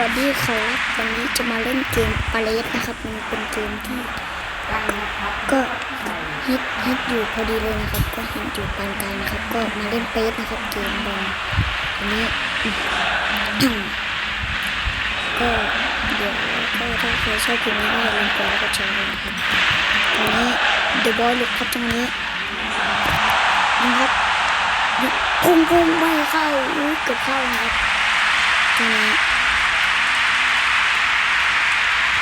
วัสดีครับวันนี้จะมาเล่นเกมปาเลสนะครับ มันเป็นเกมที่ก็ฮิตฮิตอยู่พอดีเลยนะครับ ก็ฮิตอยู่ปานกลางนะครับ ก็มาเล่นเปสนะครับเกมบอลอันนี้ก็เดี๋ยวก็ถ้าใครชอบเกมนี้ก็อย่าลืมกดไลค์กดแชร์ด้วยนะครับตอนนี้เดอะบอลลุกครับตรงนี้นะครับพุ่งพุ่งไม่เข้าเกือบเข้านะครับตรงนี้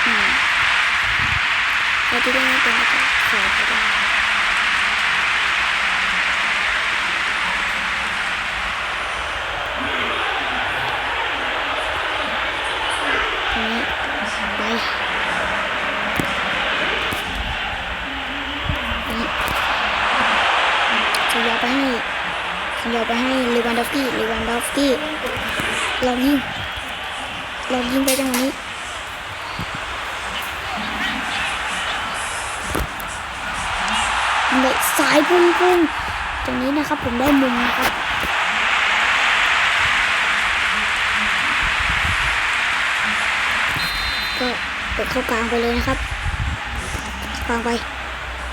อืม เราที่ได้ไม่เป็นก็ขอไปได้ตรงนี้ไปนี่ขยับไปให้ขยับไปให้เลวันดอฟกี้เลวันดอฟกี้ลองยิงลองยิงไปจังหวะนี้ เด็กสายพุ่งพุ่งตรงนี้นะครับผมได้มุมนะครับก็เปิดเข้ากลางไปเลยนะครับกลางไป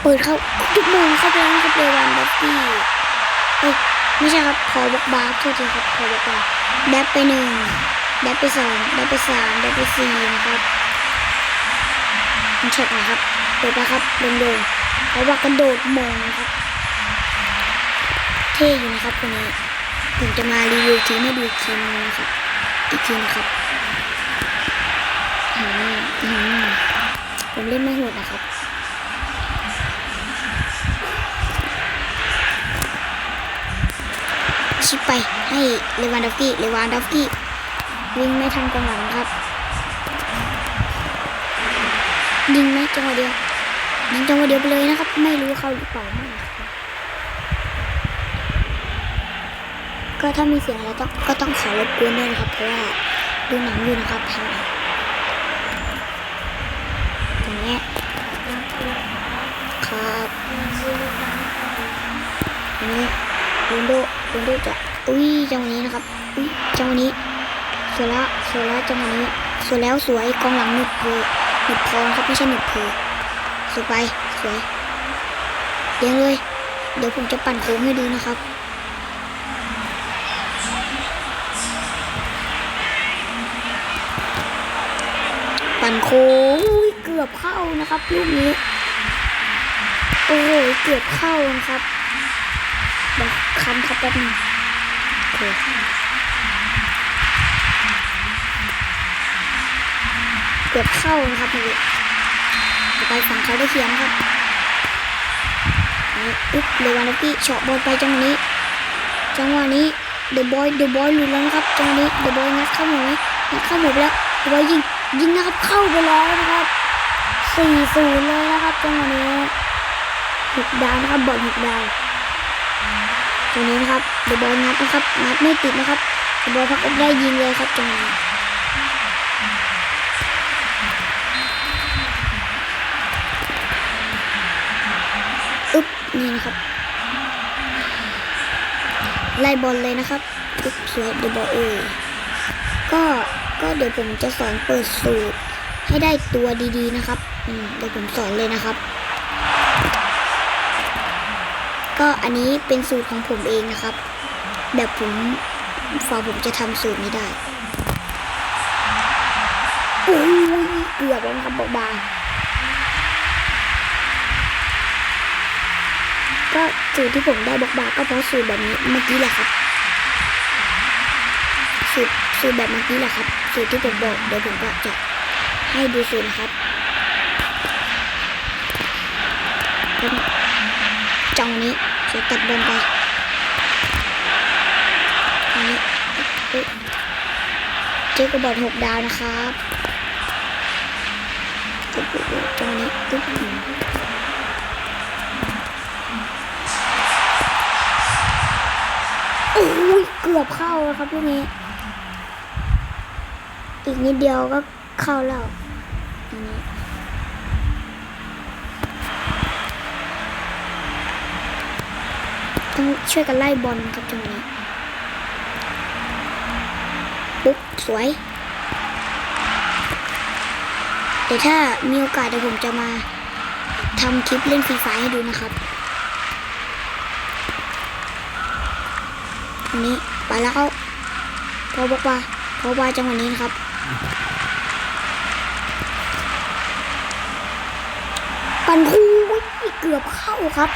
เปิดเข้าทุกมุมเข้าไปแล้วนะครับเรวันบัฟฟี่เอ้ยไม่ใช่ครับพอบอกบาร์โทษทีครับพอบอกบาร์แดบไปหนึ่งแดบไปสองแดบไปสามแดบไปสี่นะครับมันช็อตนะครับเปิดนะครับโดงๆ เพราะว่ากระโดดมองครับเท่อยู่นะครับคนนี้ผมจะมารีวิวทีมให้ดูทีนึงนะครับอีกทีนะครับอืมอืมผมเล่นไม่โหดนะครับชิปไปให้เลวานดอฟกี้เลวานดอฟกี้วิ่งไม่ทันกองหลังครับ ยิงไหมจังหวะเดียว ยิงจังหวะเดียวไปเลยนะครับ ไม่รู้เขาหรือเปล่าไม่ก็ถ้ามีเสียงอะไรต้องก็ต้องขอรบกวนด้วยนะครับ เพราะว่าดูหนังอยู่นะครับทางตรงเนี้ยครับอันนี้ลุนโดลุนโดจะอุ้ยจังหวะนี้นะครับอุ้ยจังหวะนี้สวยละสวยละจังหวะนี้สวยแล้วสวยกองหลังหนึบเพลหนึบพอครับไม่ใช่หนึบเพล สวยไปสวยเลี้ยงเลย เดี๋ยวผมจะปั่นโค้งให้ดูนะครับปั่นโค้งเกือบเข้านะครับลูกนี้โอ้โหเกือบเข้านะครับเดี๋ยวคันครับแป๊บนึงโอเคเกือบเข้านะครับเมื่อไปฝั่งเขาได้เขียนครับนี่อุ๊บเลวานดอฟสกี้เฉาะบอลไปจังหวะนี้ จังหวะนี้เดอะบอยเดอะบอยหลุดแล้วครับจังหวะนี้เดอะบอยงัดเข้าหมูไหมงัดเข้าหมูไปแล้วเดอะบอยยิงยิงนะครับเข้าไปแล้วนะครับสี่ศูนย์เลยนะครับจังหวะนี้หกดาวนะครับบอลหกดาวตรงนี้นะครับเดอะบอยงัดนะครับงัดไม่ติดนะครับเดอะบอยพักอกได้ยิงเลยครับจังหวะนี้ นี่นะครับ ไล่บอลเลยนะครับอึ๊บสวยเดบอลเอยก็ก็เดี๋ยวผมจะสอนเปิดสูตร ให้ได้ตัวดีๆนะครับอืมเดี๋ยวผมสอนเลยนะครับ ก็อันนี้เป็นสูตรของผมเองนะครับ แบบผมฝ่าผมจะทำสูตรนี้ได้โอ้ยเกือบแล้วนะครับบอกบาง ก็สูตรที่ผมได้บอกบาก็เพราะสูตรแบบนี้เมื่อกี้แหละครับสูตรสูตรแบบเมื่อกี้แหละครับ สูตรที่ผมบอกเดี๋ยวผมก็จะให้ดูสูตรนะครับแล้วจังนี้จะตัดบอลไปอันนี้เจ๊กระบอกหกดาวนะครับอุ๊ยอุ๊ยอุ๊ยจังนี้ โอ้ยเกือบเข้าแล้วครับลูกนี้ อีกนิดเดียวก็เข้าแล้วต้องช่วยกันไล่บอลครับจังนี้ ปุ๊บ สวย เดี๋ยวถ้ามีโอกาสเดี๋ยวผมจะมาทำคลิปเล่นฟรีไฟให้ดูนะครับ นนี้ไปแล้วเขาพอบอกว่าพอว่าจังหวะนี้นะครับปันคูเกือบเข้าครับ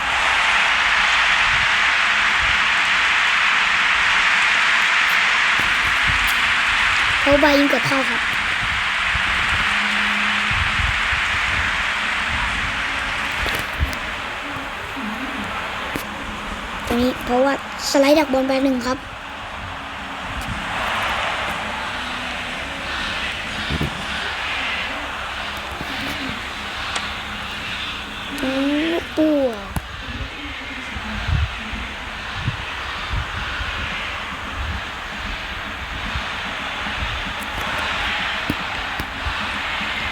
เขาใบยิงเกือบเข้าครับ รงนี้ เพราะว่าสไลด์ดักบอลไปหนึ่งครับอ้ตัว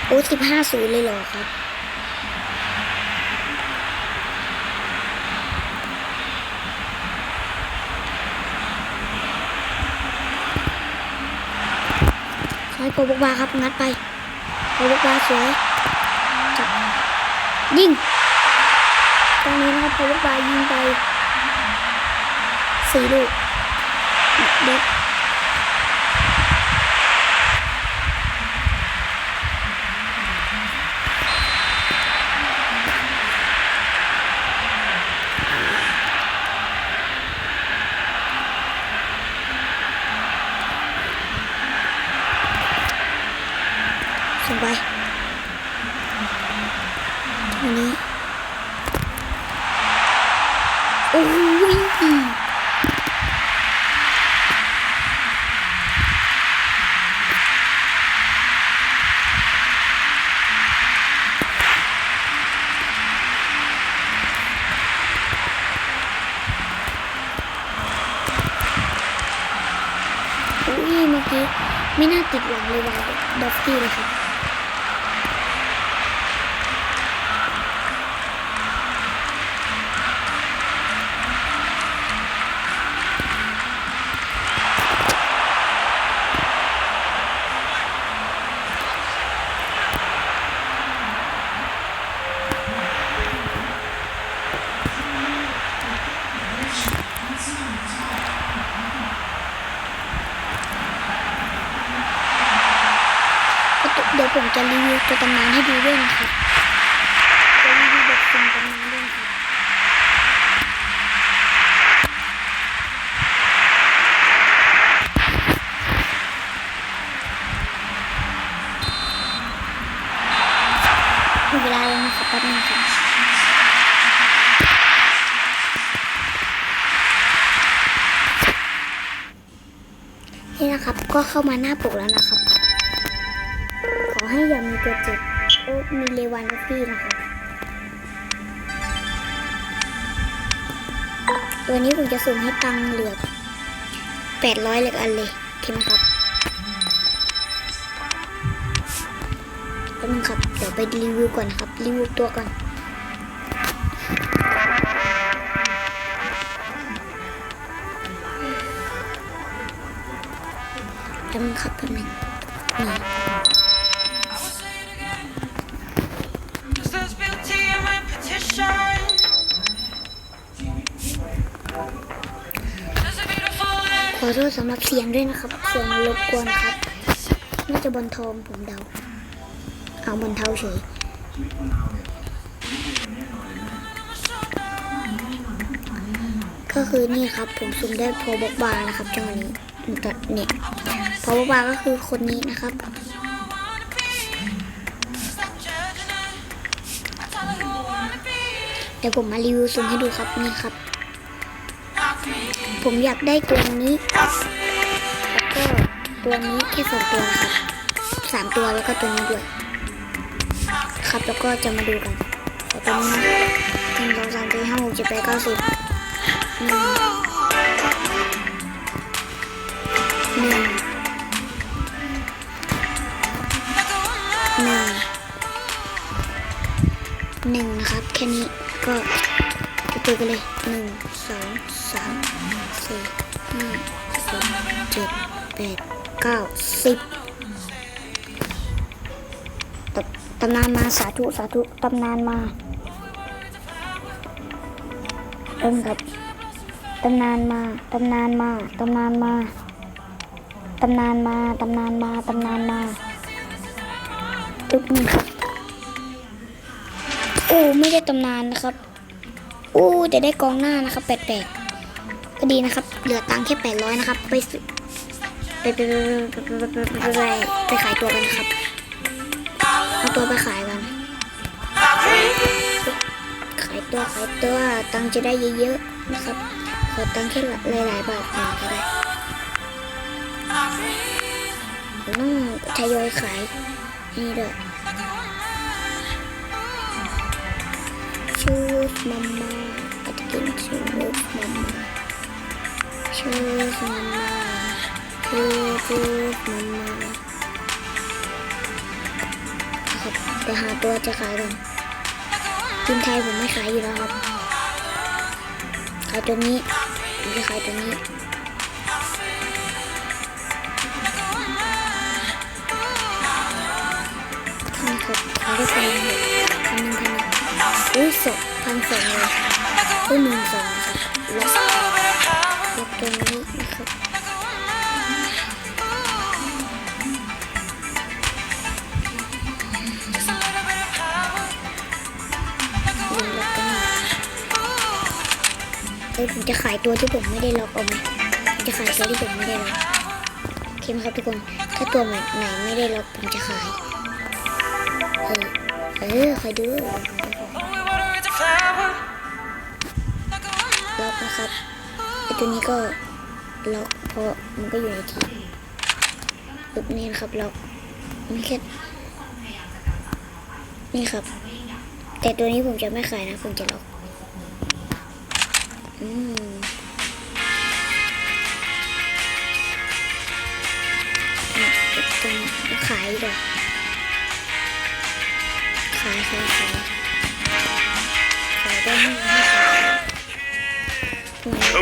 โอ้สิบห้าศูนย์เลยเหรอครับ โบกบาครับงัดไปโปรบกบาสวยจับยิงตรงนี้นะครับโปรบกบายิงไปสี่ลูกเด็ดส่งไปตรงนี้ โอ้ยโอ้ยเมื่อกี้ไม่ น่าติดหลังเลยวายดอกกี้เลยครับ เดี๋ยวผมจะรีวิวตัวตำนานให้ดูด้วยนะครับ จะรีวิวแบบเป็นตำนานด้วยนะครับ หมดเวลาแล้วนะครับแป๊บนึงครับนี่นะครับ ก็เข้ามาหน้าปกแล้วนะครับ ขอให้อย่ามีตัวเจ็บโอ้มีเลวานอฟฟี่นะครับตัวนี้ผมจะสุ่มให้ตังเหลือแปดร้อยเลยอันเลยเคไหมครับแป๊บนึงครับ เดี๋ยวไปรีวิวก่อนครับ รีวิวตัวก่อน แป๊บนึงครับแป๊บนึงนี่ขอโทษสำหรับเสียงด้วยนะครับ เสียงรบกวนครับ น่าจะบนทองผมเดา เอาบนเท้าเฉยก็คือนี่ครับผมซุ่มได้พอบกบานะครับจังหวะนี้ ตัดเนี่ยพอบกบาก็คือคนนี้นะครับ เดี๋ยวผมมารีวิวซุ่มให้ดูครับนี่ครับ ผมอยากได้ตัวนี้ แล้วก็ตัวนี้แค่สองตัวครับสามตัวแล้วก็ตัวนี้ด้วย ครับแล้วก็จะมาดูกันแต่ตัวนี้หนึ่งสองสามสี่ห้าหกเจ็ดแปดเก้าสิบหนึ่ง หนึ่งหนึ่งหนึ่งนะครับ แค่นี้ก็จะเปิดกันเลยหนึ่งสองสามสี่ห้าหกเจ็ดแปดเก้าสิบตตำนานมาสาธุสาธุตำนานมาเริ่มครับตำนานมาตำนานมาตำนานมา ตำนานมา ตำนานมา ตำนานมาจุ๊บนี่ครับ โอ้ ไม่ได้ตำนานนะครับ โอ้จะได้กองหน้านะครับแปลกๆก็ดีนะครับ เหลือตังค์แค่แปดร้อยนะครับไปไปไปไปไปไปไปไปไปไปขายตัวกันนะครับ เอาตัวไปขายกันขายตัวขายตัวตังจะได้เยอะๆนะครับ ขอตังค์แค่หลายๆบาทหน่อยก็ได้ ทยอยขายนี่ด้วยชูสมาม่าก็จะกินชูสมาม่าชูสมาม่าชูสมาม่าครับเดี๋ยวหาตัวจะขายก่อนทีมไทยผมไม่ขายอยู่แล้วครับขายตัวนี้ผมจะขายตัวนี้ ขายได้พันหนึ่งพันหนึ่งพันหนึ่งอุ้ยสองพันสองเลยอุ้ยหนึ่งสองครับล็อกล็อกตัวนี้นะครับยิงล็อกตัวนี้เอ้ยผมจะขายตัวที่ผมไม่ได้ล็อกเอาไหมจะขายตัวที่ผมไม่ได้ล็อกโอเคไหมครับทุกคน ถ้าตัวไหนไหนไม่ได้ล็อกผมจะขาย เออเคอยดูล็อกนะครับไอตัวนี้ก็ล็อกเพราะมันก็อยู่ในทีมปึ๊บนี่นะครับล็อกนี่แค่นี่ครับ แต่ตัวนี้ผมจะไม่ขายนะ ผมจะล็อกอืม สววยขายต้ว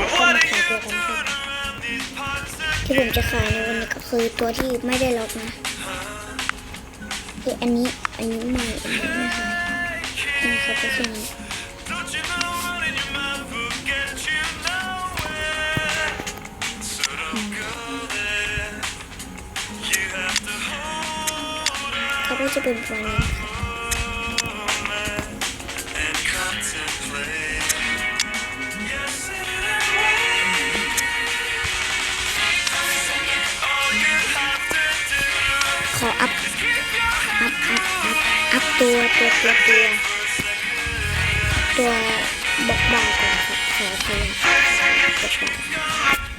ก็ที่ผมจะขายในวันนี้ก็คือตัวที่ไม่ได้ล็อกนะคืออันนี้อันนี้ใหม่อันนี้ไม่ขายอันนี้ครับก็คือนเขาก็จะเป็นประนี้ค่ะ อัพอัพอัพอัพอัพตัวตัวตัวตัวตัวบอกบาร์ก่อนครับขอตัวบล็อกบาร์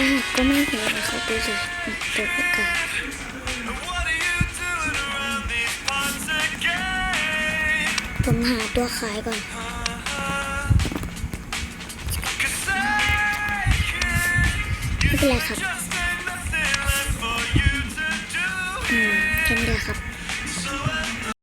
ก็ก็ไม่เห็นนะครับดูสิตัวประผมหาตัวขายก่อนไม่เป็นไรครับอืมแค่นี้ครับ